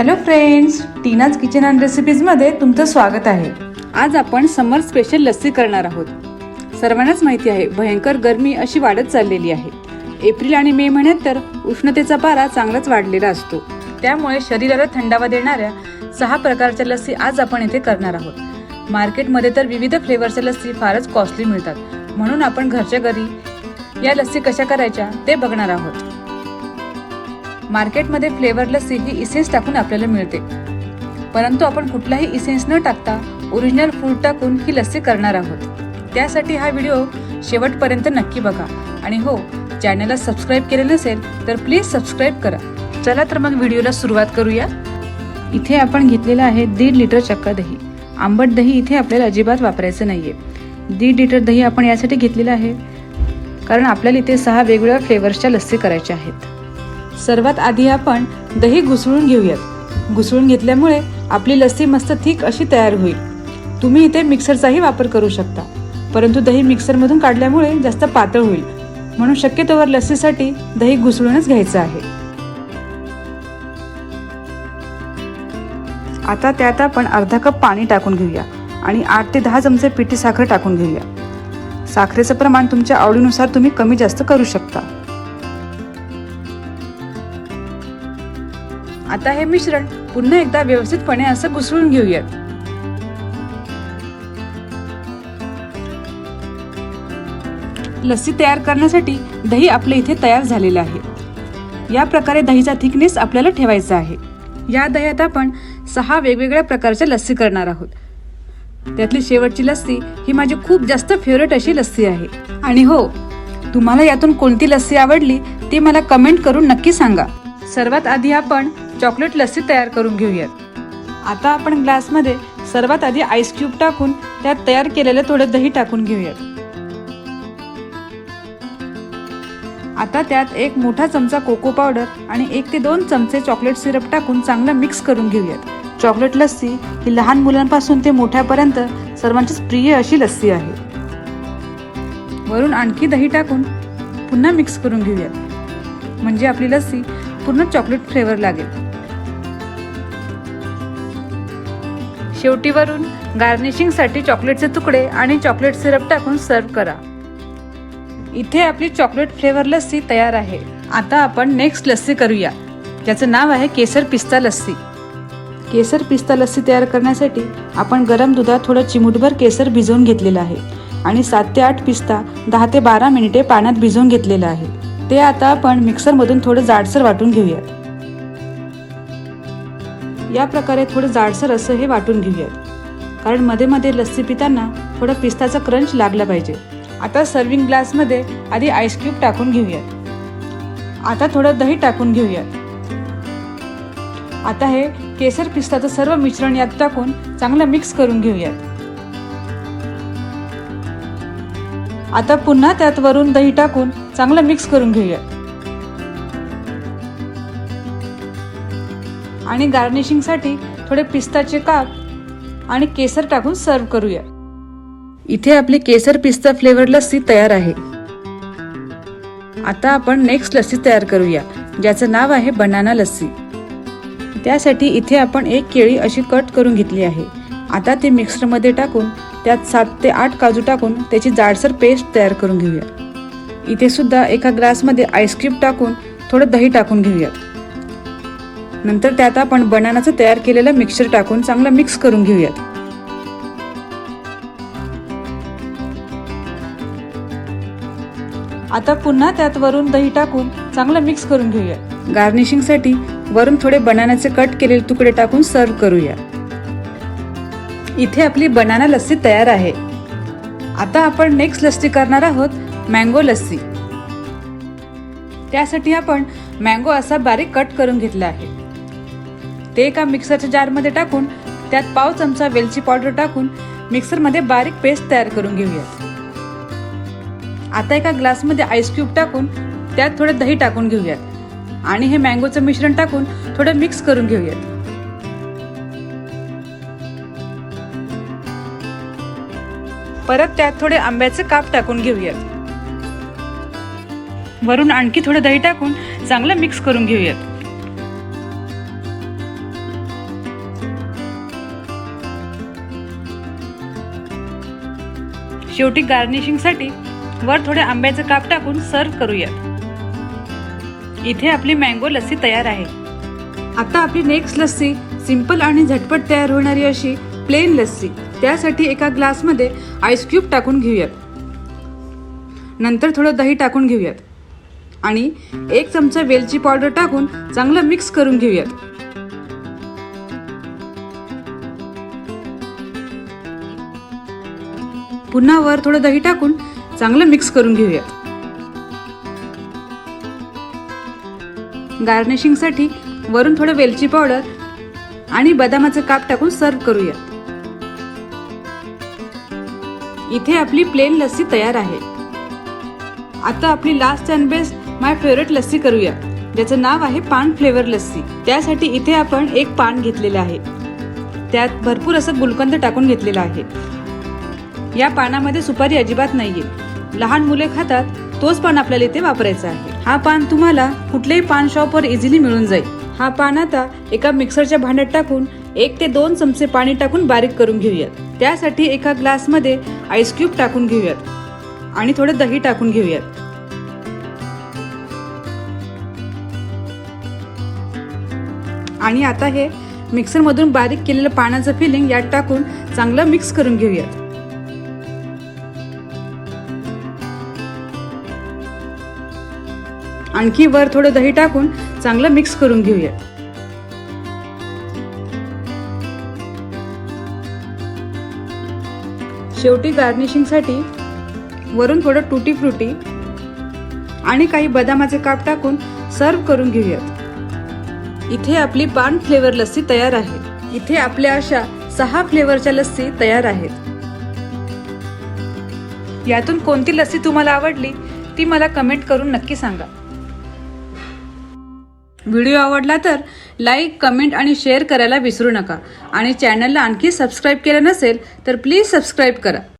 Hello friends Tina's kitchen and रेसिपीजमध्ये तुमचं स्वागत आहे. आज आपण समर स्पेशल लस्सी करणार आहोत. सर्वांनाच माहिती आहे भयंकर गरमी अशी वाढत चाललेली आहे. एप्रिल आणि मे महिन्यात तर उष्णतेचा पारा चांगलाच वाढलेला असतो. त्यामुळे शरीराला थंडावा देणाऱ्या सहा प्रकारच्या लस्सी आज आपण इथे करणार आहोत. मार्केटमध्ये तर विविध फ्लेवरच्या लस्सी फारच कॉस्टली मिळतात. म्हणून आपण घरच्या घरी या लस्सी कशा करायच्या ते बघणार आहोत. मार्केटमध्ये फ्लेवर लस्सी ही इसेन्स टाकून आपल्याला मिळते. परंतु आपण कुठलाही इसेन्स न टाकता ओरिजिनल फूड टाकून ही लस्सी करणार आहोत. त्यासाठी हा व्हिडिओ शेवटपर्यंत नक्की बघा. आणि हो चॅनलला सबस्क्राईब केले नसेल तर प्लीज सबस्क्राईब करा. चला तर मग व्हिडिओला सुरुवात करूया. इथे आपण घेतलेलं आहे दीड लिटर चक्का दही. आंबट दही इथे आपल्याला अजिबात वापरायचं नाही आहे दीड लिटर दही आपण यासाठी घेतलेलं आहे कारण आपल्याला इथे सहा वेगवेगळ्या फ्लेवर्सच्या लस्सी करायच्या आहेत. सर्वात आधी आपण दही घुसळून घेऊयात. घुसळून घेतल्यामुळे आपली लस्सी मस्त थिक अशी तयार होईल. तुम्ही इथे मिक्सरचाही वापर करू शकता. परंतु दही मिक्सरमधून काढल्यामुळे जास्त पातळ होईल. म्हणून शक्यतोवर लस्सीसाठी दही घुसळूनच घ्यायचं आहे. आता त्यात आपण अर्धा कप पाणी टाकून घेऊया आणि आठ ते दहा चमचे पिठी साखर टाकून घेऊया. साखरेचं प्रमाण तुमच्या आवडीनुसार तुम्ही कमी जास्त करू शकता. आता हे मिश्रण पुन्हा एकदा व्यवस्थितपणे असं घुसळून घेऊयात. लस्सी तयार करण्यासाठी दही आपल्या इथे तयार झालेलं आहे. या प्रकारे दहीचा थिकनेस आपल्याला ठेवायचा आहे. या दह्यात आपण सहा वेगवेगळ्या प्रकारच्या लस्सी करणार आहोत. त्यातली शेवटची लस्सी ही माझी खूप जास्त फेवरेट अशी लस्सी आहे. आणि हो तुम्हाला यातून कोणती लस्सी आवडली ती मला कमेंट करून नक्की सांगा. सर्वात आधी आपण चॉकलेट लस्सी तयार करून घेऊयात. आता आपण ग्लासमध्ये सर्वात आधी आईस क्यूब टाकून त्यात तयार केलेलं थोडं दही टाकून घेऊयात. आता त्यात एक मोठा चमचा कोको पावडर आणि एक ते दोन चमचे चॉकलेट सिरप टाकून चांगलं मिक्स करून घेऊयात. चॉकलेट लस्सी ही लहान मुलांपासून ते मोठ्यापर्यंत सर्वांचीच प्रिय अशी लस्सी आहे. वरून आणखी दही टाकून पुन्हा मिक्स करून घेऊयात. म्हणजे आपली लस्सी पूर्ण चॉकलेट फ्लेवर लागेल. शेवटी वरून गार्निशिंगसाठी चॉकलेटचे तुकडे आणि चॉकलेट सिरप टाकून सर्व करा. इथे आपली चॉकलेट फ्लेवर लस्सी तयार आहे. आता आपण नेक्स्ट लस्सी करूया. ज्याचं नाव आहे केसर पिस्ता लस्सी. केसर पिस्ता लस्सी तयार करण्यासाठी आपण गरम दुधात थोडं चिमूटभर केसर भिजवून घेतलेलं आहे आणि सात ते आठ पिस्ता दहा ते बारा मिनिटे पाण्यात भिजवून घेतलेलं आहे. ते आता आपण मिक्सरमधून थोडं जाडसर वाटून घेऊयात. या प्रकारे थोडं जाडसर असं हे वाटून घेऊयात. कारण मध्ये मध्ये लस्सी पिताना थोडं पिस्ताचा क्रंच लागला पाहिजे. आता सर्विंग ग्लासमध्ये आधी आईस क्यूब टाकून घेऊयात. आता थोडं दही टाकून घेऊयात. आता हे केसर पिस्ताचं सर्व मिश्रण यात टाकून चांगलं मिक्स करून घेऊयात. आता पुन्हा त्यात वरून दही टाकून चांगलं मिक्स करून घेऊयात. आणि गार्निशिंगसाठी थोडे पिस्ताचे काप आणि केसर टाकून सर्व करूया. इथे आपली केसर पिस्ता फ्लेवर लस्सी तयार आहे. आता आपण नेक्स्ट लस्सी तयार करूया ज्याचं नाव आहे बनाना लस्सी. त्यासाठी इथे आपण एक केळी अशी कट करून घेतली आहे. आता ती मिक्सरमध्ये टाकून त्यात सात ते आठ काजू टाकून त्याची जाडसर पेस्ट तयार करून घेऊया. इथे सुद्धा एका ग्लासमध्ये आईस्क्रीम टाकून थोडं दही टाकून घेऊयात. नंतर त्यात आपण बनानाचं तयार केलेलं मिक्सर टाकून चांगलं मिक्स करून घेऊयात. आता पुन्हा त्यात वरून दही टाकून चांगलं मिक्स करून घेऊया गार्निशिंगसाठी वरून थोडे बनानाचे कट केलेले तुकडे टाकून सर्व करूया. इथे आपली बनाना लस्सी तयार आहे. आता आपण नेक्स्ट लस्सी करणार आहोत मँगो लस्सी. त्यासाठी आपण मँगो असा बारीक कट करून घेतला आहे. ते एका मिक्सरच्या जारमध्ये टाकून त्यात पाव चमचा वेलची पावडर टाकून मिक्सरमध्ये बारीक पेस्ट तयार करून घेऊयात. आता एका ग्लासमध्ये आईस क्यूब टाकून त्यात थोडं दही टाकून घेऊयात. आणि हे मँगोचं मिश्रण टाकून थोडं मिक्स करून घेऊयात. परत त्यात थोडे आंब्याचे काप टाकून घेऊयात. वरून आणखी थोडं दही टाकून चांगलं मिक्स करून घेऊयात. शेवटी गार्निशिंगसाठी वर थोडे आंब्याचं काप टाकून सर्व करूयात. इथे आपली मँगो लस्सी तयार आहे. आता आपली नेक्स्ट लस्सी सिंपल आणि झटपट तयार होणारी अशी प्लेन लस्सी. त्यासाठी एका ग्लासमध्ये आईस क्यूब टाकून घेऊयात. नंतर थोडं दही टाकून घेऊयात. आणि एक चमचा वेलची पावडर टाकून चांगलं मिक्स करून घेऊयात. पुन्हा वर थोडं दही टाकून चांगलं मिक्स करून घेऊया. गार्निशिंगसाठी वरून थोडं वेलची पावडर आणि बदामाचं काप टाकून सर्व करूया. इथे आपली प्लेन लस्सी तयार आहे. आता आपली last and best my favourite lassi करूया. ज्याचं नाव आहे पान फ्लेवर लस्सी. त्यासाठी इथे आपण एक पान घेतलेलं आहे. त्यात भरपूर असं गुलकंद टाकून घेतलेलं आहे. या पानामध्ये सुपारी अजिबात नाहीये. लहान मुले खातात तोच पान आपल्याला इथे वापरायचा आहे. हा पान तुम्हाला कुठल्याही पान शॉपवर इझिली मिळून जाईल. हा पान आता एका मिक्सरच्या भांड्यात टाकून एक ते दोन चमचे पाणी टाकून बारीक करून घेऊयात. त्यासाठी एका ग्लासमध्ये आईस क्यूब टाकून घेऊयात आणि थोडं दही टाकून घेऊयात. आणि आता हे मिक्सरमधून बारीक केलेलं पाण्याचं फिलिंग यात टाकून चांगलं मिक्स करून घेऊयात. आणखी वर थोडं दही टाकून चांगलं मिक्स करून घेऊया. शेवटी गार्निशिंगसाठी वरून थोडं टुटी फ्रुटी आणि काही बदामाचे काप टाकून सर्व करून घेऊयात. इथे आपली पान फ्लेवर लस्सी तयार आहे. इथे आपल्या अशा सहा फ्लेवरच्या लस्सी तयार आहेत. यातून कोणती लस्सी तुम्हाला आवडली ती मला कमेंट करून नक्की सांगा. व्हिडिओ आवडला तर लाईक कमेंट आणि शेअर करायला विसरू नका. आणि चॅनलला आणखी सबस्क्राईब केलं नसेल तर प्लीज सबस्क्राईब करा.